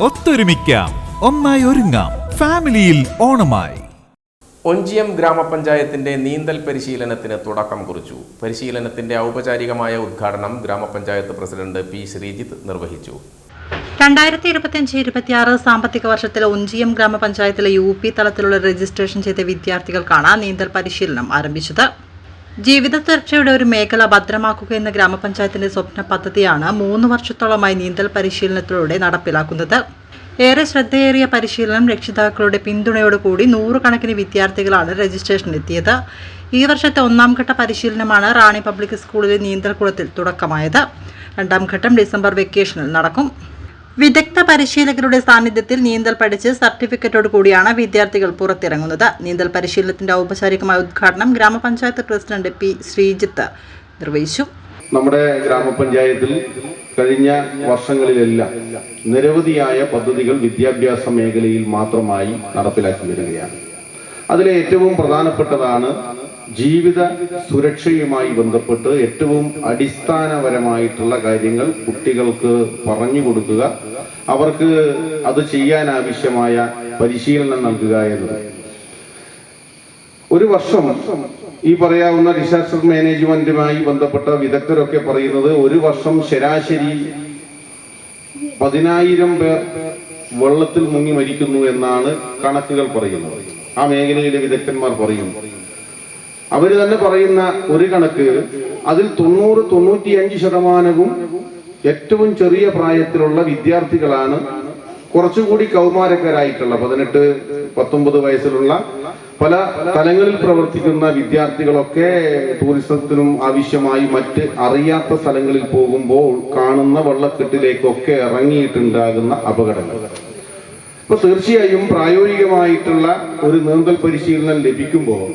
ഒത്തൊരുമിക്കാം. ഒന്നായി ഒരുങ്ങാം. ഫാമിലിയിൽ ഓണമായി. ഒഞ്ചിയം ഗ്രാമപഞ്ചായത്തിന്റെ നീന്തൽ പരിശീലനത്തിന് തുടക്കം കുറിച്ചു. പരിശീലനത്തിന്റെ ഔപചാരികമായ ഉദ്ഘാടനം ഗ്രാമപഞ്ചായത്ത് പ്രസിഡന്റ് പി ശ്രീജിത്ത് നിർവഹിച്ചു. രണ്ടായിരത്തി ഇരുപത്തിയഞ്ച് ഇരുപത്തിയാറ് സാമ്പത്തിക വർഷത്തിലെ ഒഞ്ചിയം ഗ്രാമപഞ്ചായത്തിലെ യു പി തലത്തിലുള്ള രജിസ്ട്രേഷൻ ചെയ്ത വിദ്യാർത്ഥികൾക്കാണ് നീന്തൽ പരിശീലനം ആരംഭിച്ചത്. ജീവിത സുരക്ഷയുടെ ഒരു മേഖല ഭദ്രമാക്കുക എന്ന ഗ്രാമപഞ്ചായത്തിന്റെ സ്വപ്ന പദ്ധതിയാണ് മൂന്ന് വർഷത്തോളമായി നീന്തൽ പരിശീലനത്തിലൂടെ നടപ്പിലാക്കുന്നത്. ഏറെ ശ്രദ്ധയേറിയ പരിശീലനം രക്ഷിതാക്കളുടെ പിന്തുണയോടുകൂടി നൂറുകണക്കിന് വിദ്യാർത്ഥികളാണ് രജിസ്ട്രേഷനെത്തിയത് ഈ വർഷത്തെ ഒന്നാം ഘട്ട പരിശീലനമാണ് റാണി പബ്ലിക് സ്കൂളിലെ നീന്തൽക്കുളത്തിൽ തുടക്കമായത്. രണ്ടാം ഘട്ടം ഡിസംബർ വെക്കേഷനിൽ നടക്കും. വിദഗ്ധ പരിശീലകരുടെ സാന്നിധ്യത്തിൽ നീന്തൽ പഠിച്ച് സർട്ടിഫിക്കറ്റോട് കൂടിയാണ് വിദ്യാർത്ഥികൾ പുറത്തിറങ്ങുന്നത്. നീന്തൽ പരിശീലനത്തിന്റെ ഔപചാരികമായ ഉദ്ഘാടനം ഗ്രാമപഞ്ചായത്ത് പ്രസിഡന്റ് പി ശ്രീജിത്ത് നിർവഹിച്ചു. നമ്മുടെ ഗ്രാമപഞ്ചായത്തിൽ കഴിഞ്ഞ വർഷങ്ങളിലെല്ലാം നിരവധിയായ പദ്ധതികൾ വിദ്യാഭ്യാസ മേഖലയിൽ മാത്രമായി നടപ്പിലാക്കി വരികയാണ്. അതിലെ ഏറ്റവും പ്രധാനപ്പെട്ടതാണ് ജീവിത സുരക്ഷയുമായി ബന്ധപ്പെട്ട് ഏറ്റവും അടിസ്ഥാനപരമായിട്ടുള്ള കാര്യങ്ങൾ കുട്ടികൾക്ക് പറഞ്ഞു കൊടുക്കുക. അവർക്ക് അത് ചെയ്യാൻ ആവശ്യമായ പരിശീലനം നൽകുക എന്നത്. ഒരു വർഷം ഈ പറയാവുന്ന ഡിസാസ്റ്റർ മാനേജ്മെന്റുമായി ബന്ധപ്പെട്ട വിദഗ്ധരൊക്കെ പറയുന്നത് ഒരു വർഷം ശരാശരി പതിനായിരം പേർ വെള്ളത്തിൽ മുങ്ങി മരിക്കുന്നു എന്നാണ് കണക്കുകൾ പറയുന്നത്. ആ മേഖലയിലെ വിദഗ്ധന്മാർ പറയുന്നു അവർ തന്നെ പറയുന്ന ഒരു കണക്ക് അതിൽ തൊണ്ണൂറ് തൊണ്ണൂറ്റിയഞ്ച് ശതമാനവും ഏറ്റവും ചെറിയ പ്രായത്തിലുള്ള വിദ്യാർത്ഥികളാണ് കുറച്ചുകൂടി കൗമാരക്കാരായിട്ടുള്ള പതിനെട്ട് പത്തൊമ്പത് വയസ്സിലുള്ള പല തലങ്ങളിൽ പ്രവർത്തിക്കുന്ന വിദ്യാർത്ഥികളൊക്കെ ടൂറിസത്തിനും ആവശ്യമായി മറ്റ് അറിയാത്ത സ്ഥലങ്ങളിൽ പോകുമ്പോൾ കാണുന്ന വെള്ളക്കെട്ടിലേക്കൊക്കെ ഇറങ്ങിയിട്ടുണ്ടാകുന്ന അപകടങ്ങൾ. അപ്പൊ തീർച്ചയായും പ്രായോഗികമായിട്ടുള്ള ഒരു നീന്തൽ പരിശീലനം ലഭിക്കുമ്പോൾ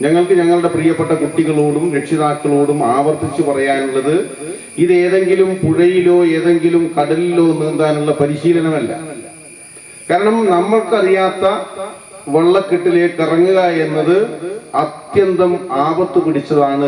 ഞങ്ങൾക്ക് ഞങ്ങളുടെ പ്രിയപ്പെട്ട കുട്ടികളോടും രക്ഷിതാക്കളോടും ആവർത്തിച്ച് പറയാനുള്ളത് ഇത് ഏതെങ്കിലും പുഴയിലോ ഏതെങ്കിലും കടലിലോ നീന്താനുള്ള പരിശീലനമല്ല. കാരണം നമ്മൾക്കറിയാത്ത വെള്ളക്കെട്ടിലേക്ക് ഇറങ്ങുക എന്നത് അത്യന്തം ആപത്ത് പിടിച്ചതാണ്